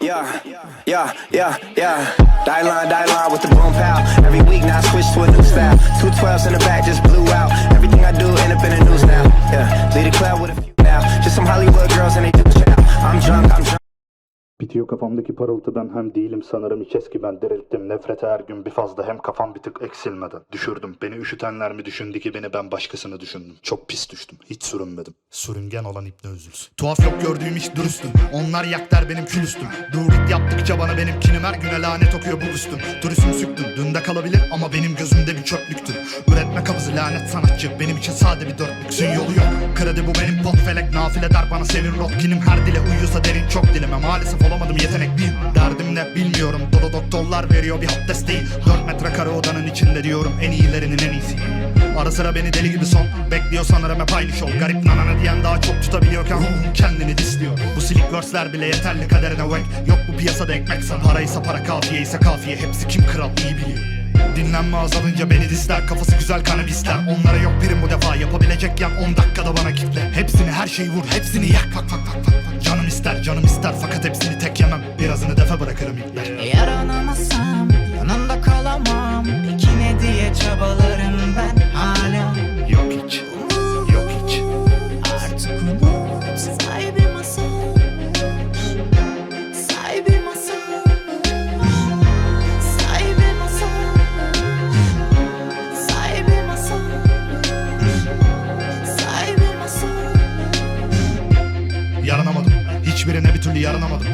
Yeah, yeah, yeah, yeah. Die line, die line with the boom pow. Every week now I switch to a new style. Two twelves in the back just blew out. Everything I do end up in the news now. Yeah, lead a club with a few now. Just some Hollywood girls and they do chow. I'm drunk, I'm drunk. Bitiyor kafamdaki parıltı. Ben hem değilim sanırım hiç eski ben dirilttim. Nefrete her gün bir fazla. Hem kafam bir tık eksilmeden. Düşürdüm. Beni üşütenler mi düşündü ki beni ben başkasını düşündüm? Çok pis düştüm. Hiç sürünmedim. Sürüngen olan ipne üzülsün Tuhaf yok gördüğüm hiç dürüstüm. Onlar yak der benim kül üstüm Durit yaptıkça bana benim kinim her güne lanet okuyor bu üstüm. Turistüm süktüm dün de kalabilir ama benim gözümde bir kabızı lanet sanatçı. Benim için sade bir dörtlüksün yolu yok. Kredi bu benim pot felek. Nafile der bana senin rotkinim Her dile uyuyorsa derin çok dilime. Maalesef olamadım yetenek bir Derdim ne bilmiyorum. Dolu doktorlar veriyor bir hap desteği Dört metre kare odanın içinde diyorum en iyilerinin en iyisi. Ara sıra beni deli gibi son. Bekliyor sanırım hep aynı şov. Garip nanana diyen daha çok tutabiliyorken Ruhum kendini disliyor. Bu silik versler bile yeterli kaderine wek Yok bu piyasada ekmekse Paraysa para kafiye ise kafiye. Hepsi kim kral? İyi biliyor Dinlenme azalınca beni disler Kafası güzel kanabisler. Onlara yok birim bu defa Yapabilecek yan 10 dakikada bana kitle. Hepsini her şeyi vur Hepsini yak. Fak fak fak fak. Canım ister canım ister Fakat hepsini Hiçbirine bir türlü yaranamadım.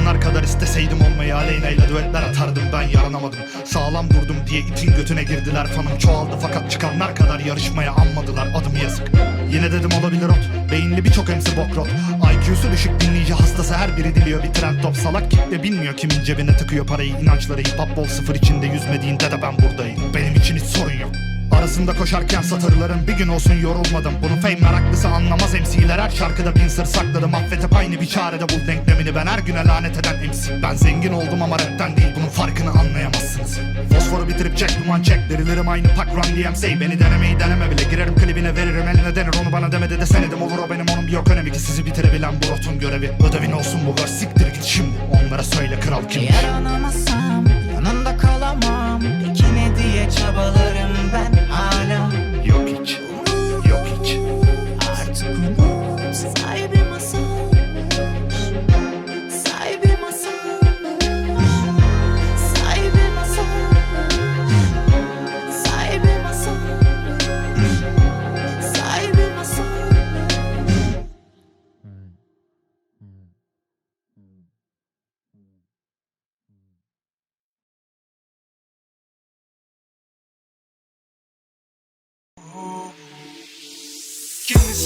Onlar kadar isteseydim olmayı aleyneyle düetler atardım ben yaranamadım. Sağlam durdum diye itin götüne girdiler fanım çoğaldı. Fakat çıkanlar kadar yarışmaya anmadılar adımı yazık. Yine dedim olabilir ot Beyinli birçok emsi bokrot IQ'su düşük dinleyici hastası her biri diliyor. Bir trend top salak kitle bilmiyor kimin cebine tıkıyor parayı. İnançları hip sıfır içinde yüzmediğinde de ben buradayım. Benim için hiç sorun yok Arasında koşarken satırların bir gün olsun yorulmadım. Bunu fame meraklısı anlamaz. MC'ler her şarkıda bin sır sakladım. Affedip aynı bir çarede bul denklemini ben her güne lanet eden MC Ben zengin oldum ama rapten değil. Bunun farkını anlayamazsınız. Fosforu bitirip çek duman çek. Derilerim aynı pak run DMC Beni denemeyi deneme bile. Girerim klibine veririm eline denir. Onu bana demedi de senedim olur o benim onun bir yok önemi ki Sizi bitirebilen bu rotun görevi. Ödevin olsun bu ver siktir git şimdi. Onlara söyle kral kimmiş Yaranamazsam yanında kalamam. Peki ne diye çabalarım ben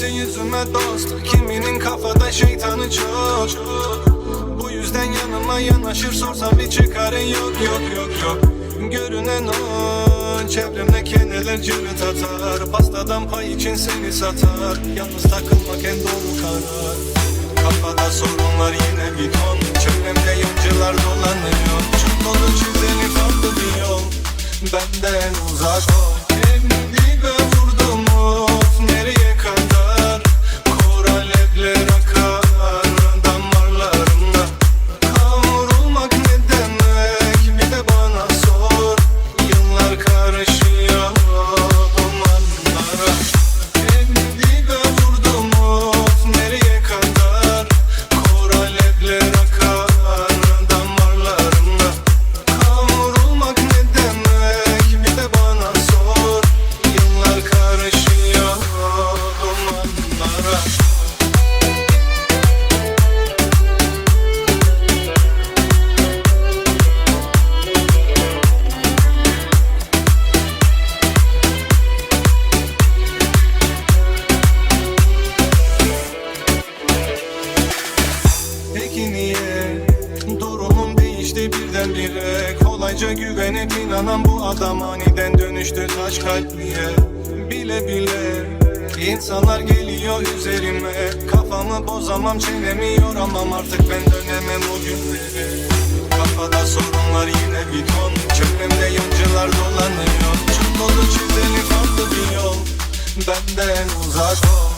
Kimisi yüzüme dost Kiminin kafada şeytanı çok. Bu yüzden yanıma yanaşır sorsam bir çıkarın yok yok yok yok. Görünen o Çevremde kendiler cırıt atar. Pastadan pay için seni satar. Yalnız takılmak en doğru karar. Kafada sorunlar yine bir ton. Çevremde yancılar dolanıyor. Çok dolu çizeni farklı bir yol Benden uzak ol. Kendi be değişti birdenbire Kolayca güvenip inanan bu adam aniden dönüştü taş kalpliye. Bile bile insanlar geliyor üzerime. Kafamı bozamam çenemi yoramam. Artık ben dönemem o günlere. Kafada sorunlar yine bir ton. Çevremde yancılar dolanıyor. Çok dolu çizeni farklı bir yol. Benden uzak ol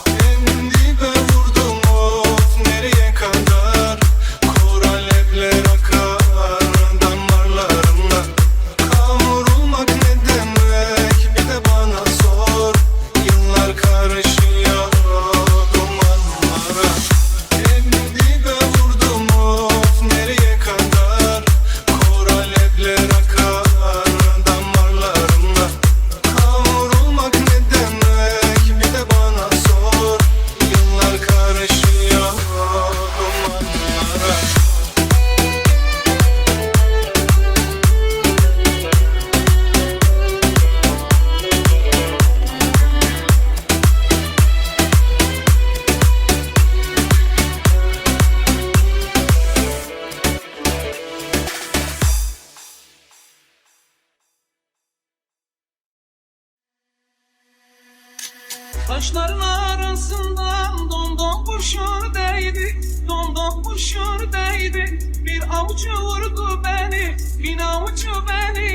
Kaşların arasından domdom kurşun değdi Domdom kurşun değdi. Bir avuç vurdu beni Bin avuç beni